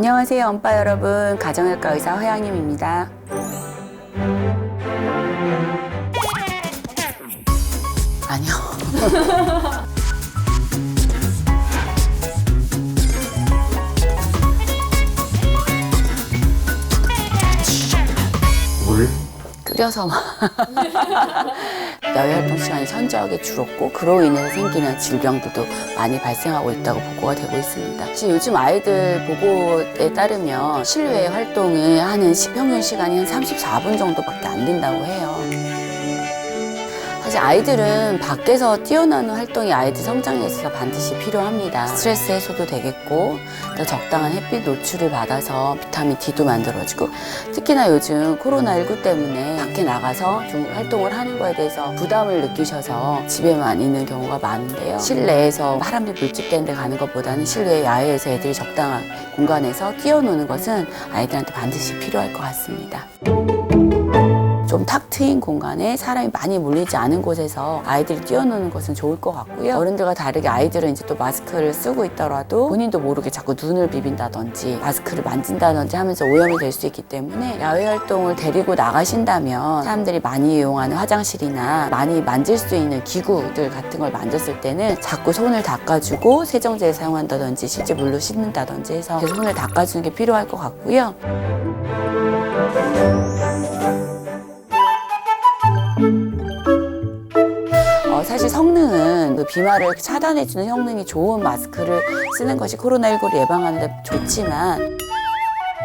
안녕하세요, 엄빠 여러분. 가정의학과 의사 허양님입니다. 아니요. 끓여서 야외 활동 시간이 현저하게 줄었고 그로 인해서 생기는 질병들도 많이 발생하고 있다고 보고가 되고 있습니다. 사실 요즘 아이들 보고에 따르면 실외 활동을 하는 시- 평균 시간이 한 34분 정도밖에 안 된다고 해요. 사실 아이들은 밖에서 뛰어노는 활동이 아이들 성장에 있어서 반드시 필요합니다. 스트레스 해소도 되겠고, 또 적당한 햇빛 노출을 받아서 비타민 D도 만들어지고, 특히나 요즘 코로나19 때문에 밖에 나가서 좀 활동을 하는 거에 대해서 부담을 느끼셔서 집에만 있는 경우가 많은데요. 실내에서 사람들이 밀집된 데 가는 것보다는 실외 야외에서 애들이 적당한 공간에서 뛰어노는 것은 아이들한테 반드시 필요할 것 같습니다. 좀 탁 트인 공간에 사람이 많이 몰리지 않은 곳에서 아이들이 뛰어노는 것은 좋을 것 같고요. 어른들과 다르게 아이들은 이제 또 마스크를 쓰고 있더라도 본인도 모르게 자꾸 눈을 비빈다든지 마스크를 만진다든지 하면서 오염이 될 수 있기 때문에 야외 활동을 데리고 나가신다면 사람들이 많이 이용하는 화장실이나 많이 만질 수 있는 기구들 같은 걸 만졌을 때는 자꾸 손을 닦아주고 세정제를 사용한다든지 실제 물로 씻는다든지 해서 계속 손을 닦아주는 게 필요할 것 같고요. 사실 성능은 그 비말을 차단해주는 성능이 좋은 마스크를 쓰는 것이 코로나19를 예방하는 데 좋지만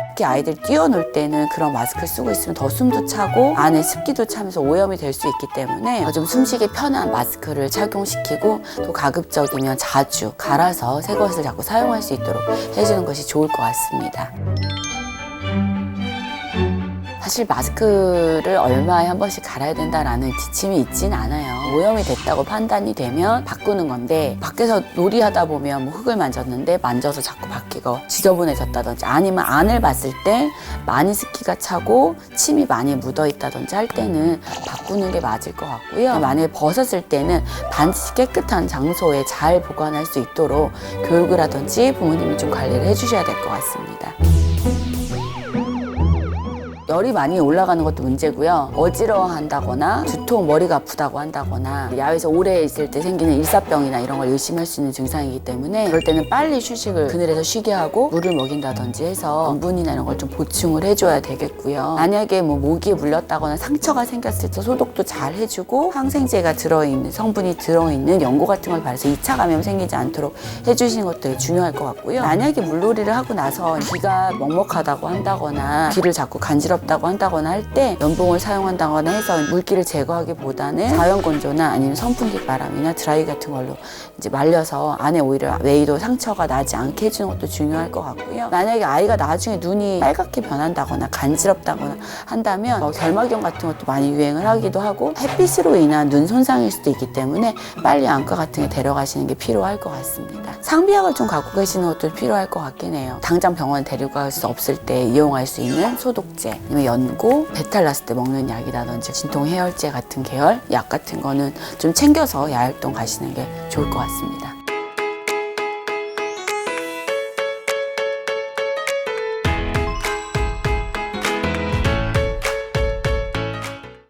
특히 아이들 뛰어놀 때는 그런 마스크를 쓰고 있으면 더 숨도 차고 안에 습기도 차면서 오염이 될 수 있기 때문에 좀 숨쉬기 편한 마스크를 착용시키고 또 가급적이면 자주 갈아서 새 것을 자꾸 사용할 수 있도록 해주는 것이 좋을 것 같습니다. 사실 마스크를 얼마에 한 번씩 갈아야 된다라는 지침이 있진 않아요. 오염이 됐다고 판단이 되면 바꾸는 건데 밖에서 놀이하다 보면 뭐 흙을 만졌는데 만져서 자꾸 바뀌고 지저분해졌다든지 아니면 안을 봤을 때 많이 습기가 차고 침이 많이 묻어 있다든지 할 때는 바꾸는 게 맞을 것 같고요. 만약에 벗었을 때는 반드시 깨끗한 장소에 잘 보관할 수 있도록 교육을 하든지 부모님이 좀 관리를 해주셔야 될 것 같습니다. 열이 많이 올라가는 것도 문제고요. 어지러워한다거나 두통, 머리가 아프다고 한다거나 야외에서 오래 있을 때 생기는 일사병이나 이런 걸 의심할 수 있는 증상이기 때문에 그럴 때는 빨리 휴식을 그늘에서 쉬게 하고 물을 먹인다든지 해서 염분이나 이런 걸 좀 보충을 해줘야 되겠고요. 만약에 뭐 모기에 물렸다거나 상처가 생겼을 때 소독도 잘 해주고 항생제가 들어있는 성분이 들어있는 연고 같은 걸 바르서 2차 감염 생기지 않도록 해주시는 것도 중요할 것 같고요. 만약에 물놀이를 하고 나서 귀가 먹먹하다고 한다거나 귀를 자꾸 간지 럽다고 한다거나 할때 연봉을 사용한다거나 해서 물기를 제거하기보다는 자연 건조나 아니면 선풍기 바람이나 드라이 같은 걸로 이제 말려서 안에 오히려 웨이도 상처가 나지 않게 해주는 것도 중요할 것 같고요. 만약에 아이가 나중에 눈이 빨갛게 변한다거나 간지럽다거나 한다면 뭐 결막염 같은 것도 많이 유행을 하기도 하고 햇빛으로 인한 눈 손상일 수도 있기 때문에 빨리 안과 같은 게 데려가시는 게 필요할 것 같습니다. 상비약을 좀 갖고 계시는 것도 필요할 것 같긴 해요. 당장 병원 데리고 갈 수 없을 때 이용할 수 있는 소독제, 아니면 연고, 배탈 났을 때 먹는 약이라든지 진통 해열제 같은 계열 약 같은 거는 좀 챙겨서 야활동 가시는 게 좋을 것 같습니다.